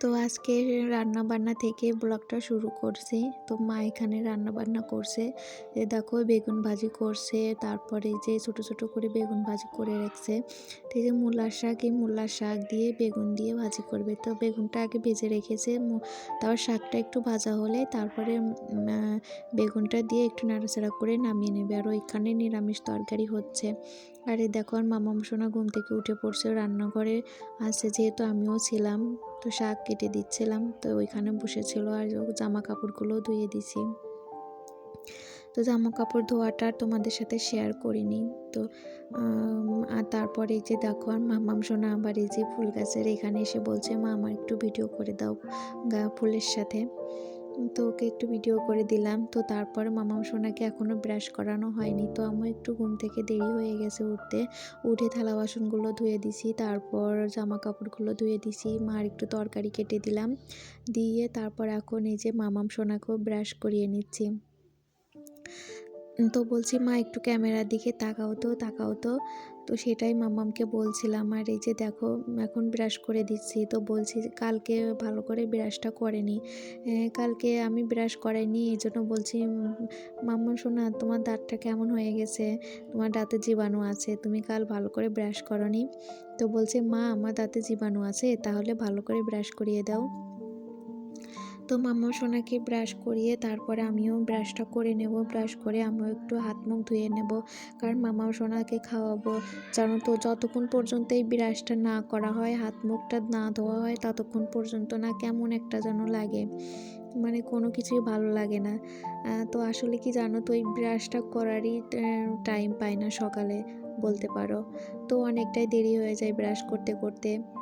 তো আজকে রান্না বান্না থেকে ব্লগটা শুরু করছি। তো মা এখানে রান্না বান্না করছে দেখো বেগুন ভাজি করছে, তারপরে যে ছোট ছোট করে বেগুন ভাজি করে রাখছে। যে মূলার শাক এই মূলার শাক দিয়ে বেগুন দিয়ে ভাজি করবে। তো বেগুনটা আগে ভেজে রেখেছে তারপর শাকটা একটু ভাজা হলে তারপরে বেগুনটা দিয়ে একটু নাড়াচাড়া করে নামিয়ে নেবে। আর ওইখানে নিরামিষ তরকারি হচ্ছে। আর দেখো, আর মামা সোনা ঘুম থেকে উঠে পড়ছে রান্নাঘরে আছে যেহেতু আমিও ছিলাম, তো শাক কেটে দিচ্ছিলাম, তো ওইখানে বসেছিল আর জামা কাপড়গুলো ধুয়ে দিছি। তো জামা কাপড় ধোয়াটা আর তোমাদের সাথে শেয়ার করিনি। তো আর তারপরে এই যে দেখো, আর মামাম সোনা আবার এই যে ফুল গাছের এখানে এসে বলছে, মা, আমার একটু ভিডিও করে দাও গা ফুলের সাথে। তো ওকে একটু ভিডিও করে দিলাম। তো তারপরে মামাম সোনাকে এখনও ব্রাশ করানো হয়নি। তো আমার একটু ঘুম থেকে দেরি হয়ে গেছে উঠতে। উঠে থালা বাসনগুলো ধুয়ে দিছি, তারপর জামা কাপড়গুলো ধুয়ে দিছি। মার একটু তরকারি কেটে দিলাম। দিয়ে তারপর এখন এই যে মামাম সোনাকেও ব্রাশ করিয়ে নিচ্ছি। তো বলছি, মা, একটু ক্যামেরার দিকে তাকাও তো তাকাও তো। তো সেটাই মামামকে বলছিলাম, আর এই যে দেখো, এখন ব্রাশ করে দিচ্ছি। তো বলছি, কালকে ভালো করে ব্রাশটা করেনি কালকে আমি ব্রাশ করাইনি, এই জন্য বলছি, মাম্মা, শোনা, তোমার দাঁতটা কেমন হয়ে গেছে? তোমার দাঁতে জীবাণু আছে, তুমি কাল ভালো করে ব্রাশ করনি। তো বলছে, মা, আমার দাঁতে জীবাণু আছে, তাহলে ভালো করে ব্রাশ করিয়ে দাও। তো মামা সোনাকে ব্রাশ করিয়ে তারপরে আমিও ব্রাশটা করে নেব। ব্রাশ করে আমিও একটু হাত মুখ ধুয়ে নেব। কারণ মামা সোনাকে খাওয়াবো। জানো তো, যতক্ষণ পর্যন্ত এই ব্রাশটা না করা হয়, হাত মুখটা না ধোয়া হয়, ততক্ষণ পর্যন্ত না কেমন একটা যেন লাগে। মানে কোনো কিছুই ভালো লাগে না। তো আসলে কি জানো তো, এই ব্রাশটা করারই টাইম পাই না সকালে, বলতে পারো। তো অনেকটাই দেরি হয়ে যায় ব্রাশ করতে করতে।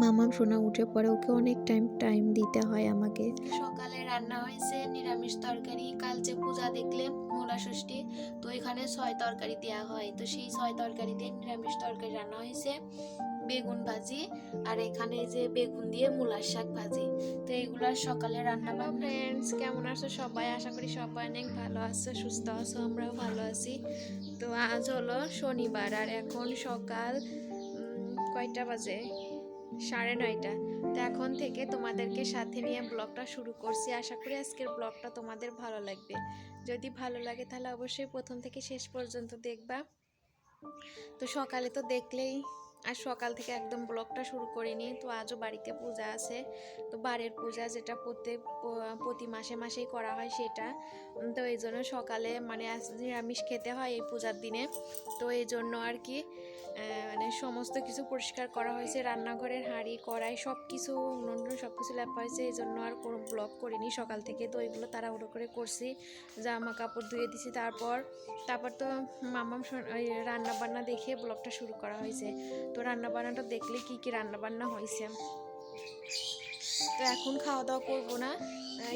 মামাম সোনা উঠে পড়ে ওকে অনেক টাইম টাইম দিতে হয় আমাকে। সকালে রান্না হয়েছে নিরামিষ তরকারি কাল যে পূজা দেখলে মূলা ষষ্ঠী তো এখানে ছয় তরকারি দেওয়া হয়। তো সেই ছয় তরকারি দিয়ে নিরামিষ তরকারি রান্না হয়েছে বেগুন ভাজি আর এখানে যে বেগুন দিয়ে মূলার শাক ভাজি। তো এগুলো সকালে রান্না বা ফ্রেন্ডস কেমন আছো সবাই? আশা করি সবাই অনেক ভালো আছে সুস্থ আছো আমরাও ভালো আছি। তো আজ হলো শনিবার আর এখন সকাল কয়টা বাজে? সাড়ে নয়টা। তো এখন থেকে তোমাদেরকে সাথে নিয়ে ব্লগটা শুরু করছি। আশা করি আজকের ব্লগটা তোমাদের ভালো লাগবে। যদি ভালো লাগে তাহলে অবশ্যই প্রথম থেকে শেষ পর্যন্ত দেখবা। তো সকালে তো দেখলেই, আর সকাল থেকে একদম ব্লগটা শুরু করে নিই তো আজও বাড়িতে পূজা আছে। তো বাড়ির পূজা যেটা প্রত্যেক প্রতি মাসে মাসেই করা হয় সেটা। তো এই জন্য সকালে মানে নিরামিষ খেতে হয় এই পূজার দিনে। তো এই জন্য আর কি মানে সমস্ত কিছু পরিষ্কার করা হয়েছে, রান্নাঘরের হাঁড়ি, কড়াই সব কিছু উনুন সব কিছু লেপা হয়েছে এই জন্য আর কোনো ব্লগ করিনি সকাল থেকে। তো এগুলো তাড়াহুড়ো করে করছি, জামা কাপড় ধুয়ে দিছি তারপর তারপর তো মামাম রান্না বান্না দেখে ব্লগটা শুরু করা হয়েছে। তো রান্না বান্নাটা দেখলে কি কি রান্না বান্না হয়েছে। তো এখন খাওয়া দাওয়া করব না।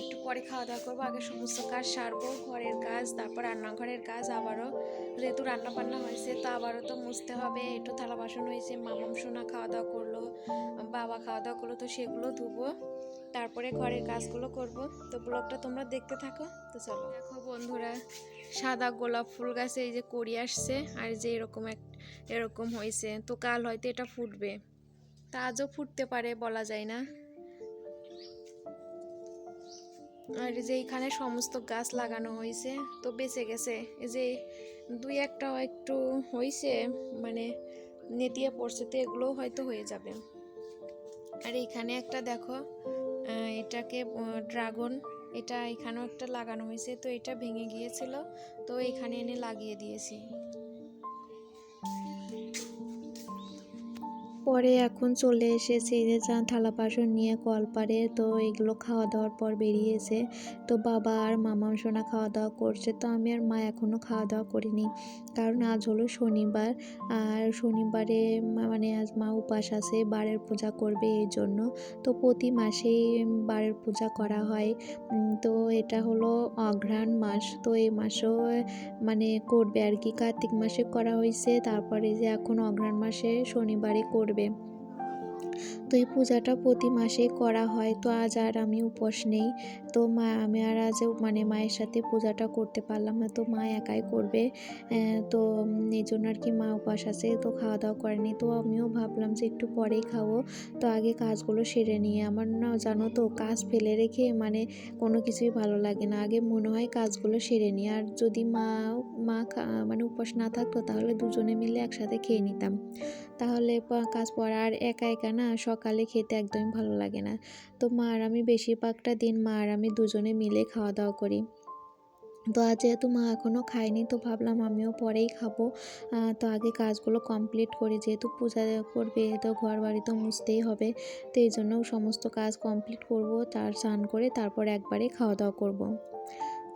একটু পরে খাওয়া দাওয়া করব, আগে সমস্ত কাজ সারবো, ঘরের কাজ, তারপর রান্নাঘরের কাজ আবারও। যেহেতু রান্না বান্না হয়েছে, তো আবারও তো মুছতে হবে, একটু থালা বাসন হয়েছে, মামাম সোনা খাওয়া দাওয়া করল, বাবা খাওয়া দাওয়া করল, তো সেগুলো ধুবো। তারপরে ঘরের কাজগুলো করব। তো ব্লগটা তোমরা দেখতে থাকো, তো চলো। দেখো বন্ধুরা, সাদা গোলাপ ফুল গাছে এই যে কড়ি আসছে, আর যে এরকম এক, এরকম হয়েছে, তো কাল হয়তো এটা ফুটবে। তা আজও ফুটতে পারে বলা যায় না। আর যে এইখানে সমস্ত গাছ লাগানো হয়েছে, তো বেঁচে গেছে। এই যে দুই একটা একটু হয়েছে মানে নেতিয়ে পড়ছে, তো এগুলোও হয়তো হয়ে যাবে। আর এখানে একটা দেখো এটাকে ড্রাগন, এটা এখানেও একটা লাগানো হয়েছে, তো এটা ভেঙে গিয়েছিল, তো এখানে এনে লাগিয়ে দিয়েছি। পরে এখন চলে এসেছে যে থালা বাসন নিয়ে কলপারে। তো এগুলো খাওয়া দাওয়ার পর বেরিয়েছে। তো বাবা আর মামা সোনা খাওয়া দাওয়া করছে। তো আমি আর মা এখনও খাওয়া দাওয়া করিনি। কারণ আজ হলো শনিবার। আর শনিবারে মানে আজ মা উপাস আছে, বারের পূজা করবে এই জন্য। তো প্রতি মাসেই বারের পূজা করা হয়। তো এটা হলো অঘ্রাণ মাস। তো এই মাসেও মানে করবে আর কি। কার্তিক মাসে করা হয়েছে তারপরে যে এখন অঘ্রাণ মাসে শনিবারে করবে করবে। তো এই পূজাটা প্রতি মাসেই করা হয়। তো আজ আর আমি উপোস নেই। তো মা, আমি আর আজ মানে মায়ের সাথে পূজাটা করতে পারলাম না। তো মা একাই করবে। তো এই জন্য আর কি মা উপাস আছে। তো খাওয়া দাওয়া করেনি তো আমিও ভাবলাম যে একটু পরেই খাব। তো আগে কাজগুলো সেরে নিয়ে আমার না, জানো তো, কাজ ফেলে রেখে মানে কোনো কিছুই ভালো লাগে না। আগে মনে হয় কাজগুলো সেরে নিই। আর যদি মা মা মানে উপোস না থাকতো, তাহলে দুজনে মিলে একসাথে খেয়ে নিতাম। তাহলে কাজ পড়া আর একা একা না সকালে খেতে একদমই ভালো লাগে না। তো মা আর আমি বেশিরভাগটা দিন মা আর আমি দুজনে মিলে খাওয়া দাওয়া করি। তো আজ যেহেতু মা এখনও খায়নি, তো ভাবলাম আমিও পরেই খাব। তো আগে কাজগুলো কমপ্লিট করি। যেহেতু পূজা করবে, তো ঘর বাড়ি তো মুছতেই হবে। তো এই জন্য সমস্ত কাজ কমপ্লিট করব, তার স্নান করে তারপর একবারে খাওয়া দাওয়া করব।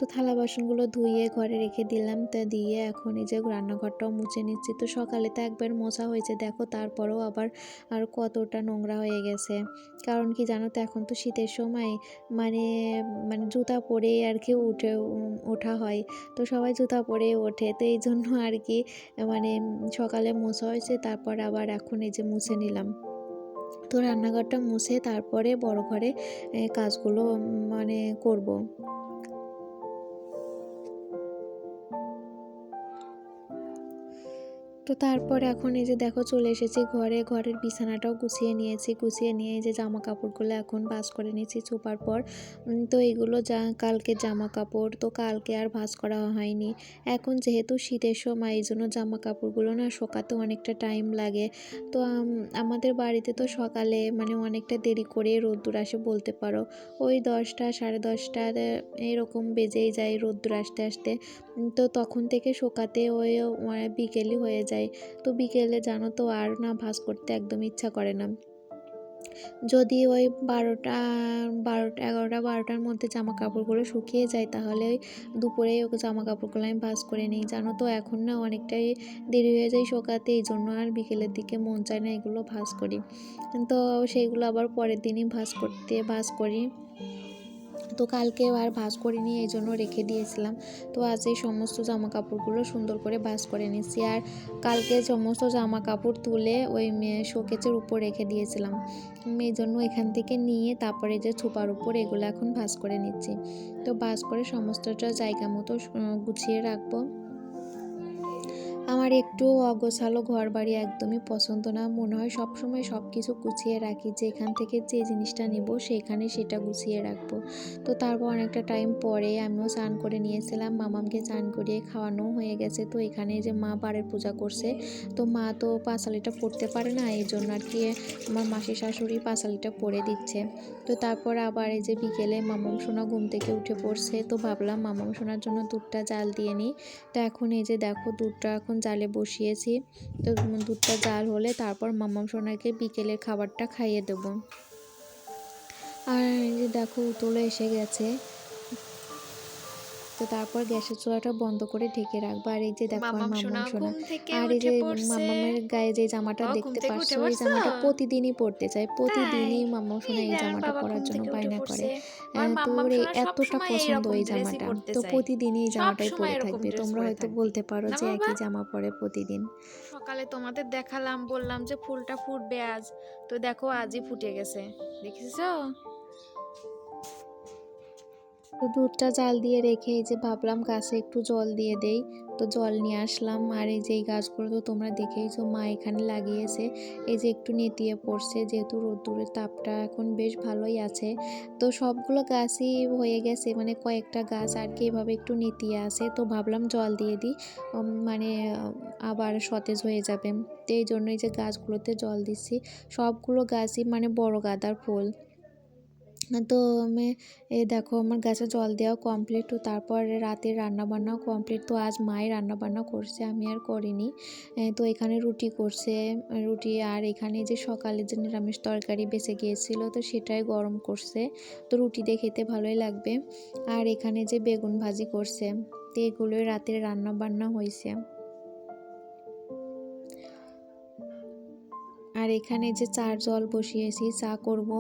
তো থালা বাসনগুলো ধুয়ে ঘরে রেখে দিলাম তা দিয়ে এখন এই যে রান্নাঘরটাও মুছে নিচ্ছি। তো সকালে তো একবার মোছা হয়েছে, দেখো তারপরেও আবার আর কতটা নোংরা হয়ে গেছে। কারণ কি জানো তো, এখন তো শীতের সময় মানে মানে জুতা পরে আর কি উঠে, ওঠা হয়। তো সবাই জুতা পরে ওঠে। তো এই জন্য আর কি মানে সকালে মোছা হয়েছে, তারপর আবার এখন এই যে মুছে নিলাম। তো রান্নাঘরটা মুছে তারপরে বড় ঘরে কাজগুলো মানে করব। তো তারপর এখন এই যে দেখো চলে এসেছি ঘরে। ঘরের বিছানাটাও গুছিয়ে নিয়েছি। গুছিয়ে নিয়ে যে জামা কাপড়গুলো এখন ভাঁজ করে নিয়েছি ছোপার পর। তো এগুলো যা কালকে জামা কাপড় তো কালকে আর ভাঁজ করা হয়নি। এখন যেহেতু শীতের সময়, এই জন্য জামা কাপড়গুলো না শোকাতে অনেকটা টাইম লাগে। তো আমাদের বাড়িতে তো সকালে মানে অনেকটা দেরি করে রোদ্দুর আসে বলতে পারো। ওই দশটা, সাড়ে দশটা এরকম বেজেই যায় রোদ্দুর আসতে আসতে। তো তখন থেকে শোকাতে ওই বিকেলই হয়ে যায়। তো বিকেলে জানো তো আর না ভাঁজ করতে একদম ইচ্ছা করে না। যদি ওই বারোটা বারোটা, এগারোটা, বারোটার মধ্যে জামা কাপড়গুলো শুকিয়ে যায়, তাহলে ওই দুপুরে ওই জামা কাপড়গুলো আমি ভাঁজ করে নিই। জানো তো এখন না অনেকটাই দেরি হয়ে যায় শোকাতে, এই জন্য আর বিকেলের দিকে মন চায় না এগুলো ভাঁজ করি। তো সেইগুলো আবার পরের দিনই ভাঁজ করতে ভাঁজ করি। তো কালকে আর ভাস করে নিয়ে এই জন্য রেখে দিয়েছিলাম। তো আজ এই সমস্ত জামা কাপড়গুলো সুন্দর করে ভাস করে নিয়েছি। আর কালকে সমস্ত জামা কাপড় তুলে ওই শোকেচের উপর রেখে দিয়েছিলাম। এই জন্য এখান থেকে নিয়ে তারপরে যে ছোপার উপর এগুলো এখন ভাস করে নিচ্ছি। তো ভাস করে সমস্তটা জায়গা মতো গুছিয়ে রাখব। আমার একটু অগোছালো ঘর বাড়ি একদমই পছন্দ না। মনে হয় সবসময় সব কিছু গুছিয়ে রাখি। যেখান থেকে যে জিনিসটা নেব সেখানে সেটা গুছিয়ে রাখব। তো তারপর অনেকটা টাইম পরে আমিও স্নান করে নিয়েছিলাম। মামামকে স্নান করিয়ে খাওয়ানো হয়ে গেছে। তো এখানে যে মা বাড়ির পূজা করছে, তো মা তো পাঁচালিটা পড়তে পারে না। এই জন্য আর কি আমার মাসি শাশুড়ি পাঁচালিটা পরে দিচ্ছে। তো তারপর আবার এই যে বিকেলে মামাম সোনা ঘুম থেকে উঠে পড়ছে। তো ভাবলাম মামাম সোনার জন্য দুধটা জাল দিয়ে নিই। তো এখন এই যে দেখো দুধটা এখন জালে বসিয়েছি। তো দুধটা জাল হলে তারপর মামাম সোনাকে বিকেলের খাবারটা খাইয়ে দেবো। আর দেখো উতলে এসে গেছে। তো তারপর গ্যাসের চুলাটা বন্ধ করে ঢেকে রাখব। আর এই যে দেখো আমার মামাম মামাম সোনা সোনা ঘুম থেকে আর এই যে পড়ছে। মামামের গায়ে যে জামাটা দেখতে পাচ্ছ ওই জামাটা প্রতিদিনই পরতে চাই। প্রতিদিনই মামাম সোনা এই জামাটা পরার জন্য বায়না করে পড়ছে। আমার আহ, তো মাম্মাম ওর এই এতটা পছন্দ এই জামাটা। তো প্রতিদিনই এই জামাটাই পরে থাকবে। তোমরা হয়তো বলতে পারো যে একই জামা পরে প্রতিদিন। সকালে তোমাদের দেখালাম বললাম যে ফুলটা ফুটবে আজ। তো দেখো আজই ফুটে গেছে। দেখেছ? তো দুধটা জাল দিয়ে রেখে এই যে ভাবলাম গাছে একটু জল দিয়ে দেই। তো জল নিয়ে আসলাম। আর এই যে এই গাছগুলো তো তোমরা দেখেইছো, মা এখানে লাগিয়েছে। এই যে একটু নেতিয়ে পড়ছে, যেহেতু রোদ্দুরের তাপটা এখন বেশ ভালোই আছে। তো সবগুলো গাছই হয়ে গেছে মানে কয়েকটা গাছ আর কি এভাবে একটু নেতিয়ে আছে। তো ভাবলাম জল দিয়ে দিই মানে আবার সতেজ হয়ে যাবে। তো এই জন্য এই যে গাছগুলোতে জল দিচ্ছি, সবগুলো গাছই মানে বড় গাদার ফুল। তো আমি এই দেখো আমার গাছে জল দেওয়া কমপ্লিট তো তারপরে রাতে রান্না বান্নাও কমপ্লিট তো আজ মাই রান্না বান্না করছে, আমি আর করিনি। তো এখানে রুটি করছে, রুটি আর এখানে যে সকালে যে নিরামিষ তরকারি বেঁচে গিয়েছিল তো সেটাই গরম করছে, তো রুটি দিয়ে খেতে ভালোই লাগবে। আর এখানে যে বেগুন ভাজি করছে, তো এগুলোই রাতের রান্না বান্না হয়েছে। আর এখানে যে চার জল বসিয়েছি, চা করব।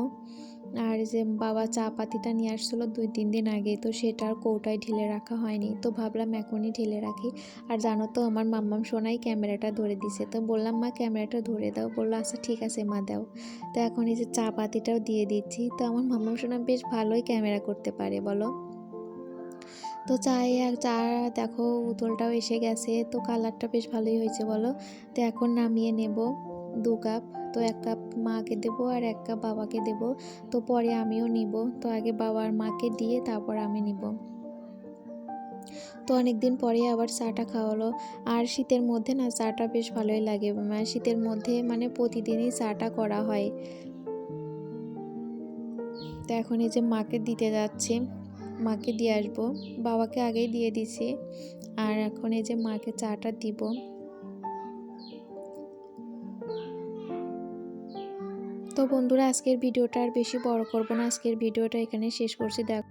আর যে বাবা চা পাতিটা নিয়ে আসছিল দুই, তিন দিন আগে তো সেটার কৌটায় ঢেলে রাখা হয়নি। তো ভাবলাম এখনই ঢেলে রাখি। আর জানো তো, আমার মাম্মাম সোনাই ক্যামেরাটা ধরে দিছে। তো বললাম, মা, ক্যামেরাটা ধরে দাও। বলল আচ্ছা ঠিক আছে, মা, দাও। তো এখন এই যে চা পাতিটাও দিয়ে দিচ্ছি। তো আমার মাম্মাম সোনা বেশ ভালোই ক্যামেরা করতে পারে, বলো? তো চায়ে চা, দেখো, উতলটাও এসে গেছে। তো কালারটা বেশ ভালোই হয়েছে, বলো? তো এখন নামিয়ে নেব দু কাপ। তো এক কাপ মাকে দেবো আর এক কাপ বাবাকে দেবো। তো পরে আমিও নিব। তো আগে বাবার মাকে দিয়ে তারপর আমি নিব। তো অনেক দিন পরে আবার চাটা খাওয়ালো। আর শীতের মধ্যে না চাটা বেশ ভালোই লাগে। শীতের মধ্যে মানে প্রতিদিনই চাটা করা হয়। তো এখন এই যে মাকে দিতে যাচ্ছে, মাকে দিয়ে আসব। বাবাকে আগেই দিয়ে দিছি। আর এখন এই যে মাকে চাটা দিব। তো বন্ধুরা, আজকের ভিডিওটা আর বেশি বড় করব না। আজকের ভিডিওটা এখানে শেষ করছি। দেখ